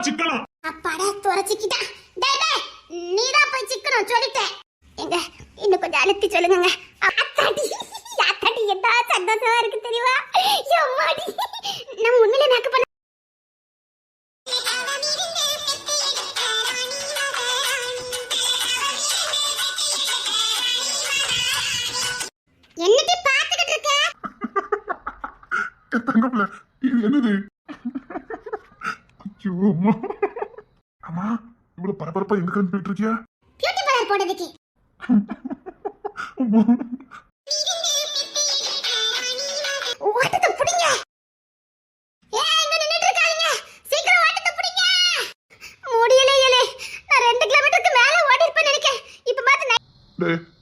சிக்கனம் அப்பாடா துறைச்சிக்கிட்டா டேய் டேய் நீதான் போய் சிக்கணும் சொல்லிட்டேன். எங்க இன்னும் கொஞ்சம் அழுத்தி சொல்லுங்க அத்தாடி அத்தாடி என்ன சந்தோஷமா இருக்கு தெரியுமா? எம்மாடி நான் உண்மையிலே மேக்கப் பண்ண என்னடி பாத்துக்கிட்டு இருக்க? தங்கப்பில இது என்னது? ஐயோ அம்மா அம்மா இவ்வளவு பரபரப்பா எங்க கிளம்பி போயிட்டு இருக்கியா பியூட்டி பார்லர் போனதுக்கு ஓட்டத்தை புடிங்க.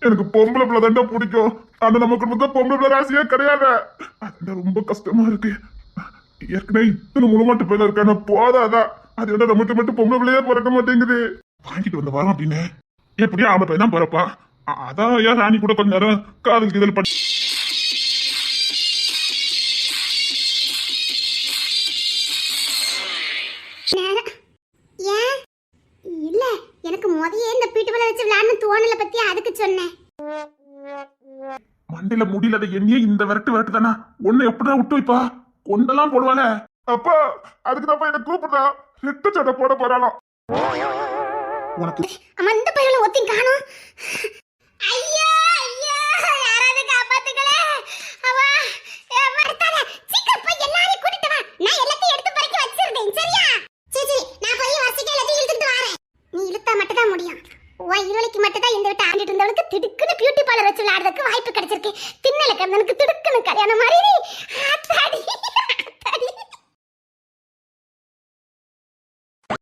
எனக்கு பொம்பளை பிள்ளை தாண்டா பிடிக்கும். ஆனா நம்ம குடும்பத்துல பொம்பளை பிள்ளை ராசியே கிடையாது. அது ரொம்ப கஷ்டமா இருக்கு. ஏற்கனவே இத்தனை முழுமாட்டு பிள்ளை இருக்கான போதாதா? அது என்ன நம்மகிட்ட மட்டும் பொம்பளை பிள்ளையே பிறக்க மாட்டேங்குது? வாங்கிட்டு வந்த வரோம் அப்படின்னு. எப்படியும் ஆம்பளை பையன் தான் பிறப்பான். அதான் ஏன் ராணி கூட கொஞ்ச நேரம் காதல் கிதல் பண்ணி மண்டையில முடியல அதை எண்ணியே இந்த விரட்டு விரட்டு தானா ஒண்ணு எப்படிதான் விட்டு வைப்பா? கொண்டெல்லாம் போடுவானே அப்பா அதுக்கு தான் என்ன கூப்பிடுறா. ரெட்ட சட்டை போட போறாளாம். உனக்கு அம்மா இந்த பையல ஒத்தி காணோம். ஐயா ஐயா யாராவது காப்பாத்துங்களே. அவா மறத்தாத சீக்கிரம் போய் எல்லாரையும் கூட்டிட்டு வா. நான் எல்லாத்தையும் எடுத்து பறக்கி வச்சிருந்தேன் சரியா? சரி சரி நான் போய் வசிக்க எல்லாத்தையும் இழுத்துட்டு வரேன். நீ இழுத்தா மட்டும் தான் முடியும். ஓ இருவளைக்கு மட்டும் தான் இந்த விட்டு ஆண்டுட்டு இருந்தவளுக்கு திடுக்குன்னு பியூட்டி பார்லர் வச்சு விளையாடுறதுக்கு வாய்ப்பு கிடைச்சிருக்கு. கருந்தனுக்கு திடுக்குன்னு கல்யாணம் மாதிரி.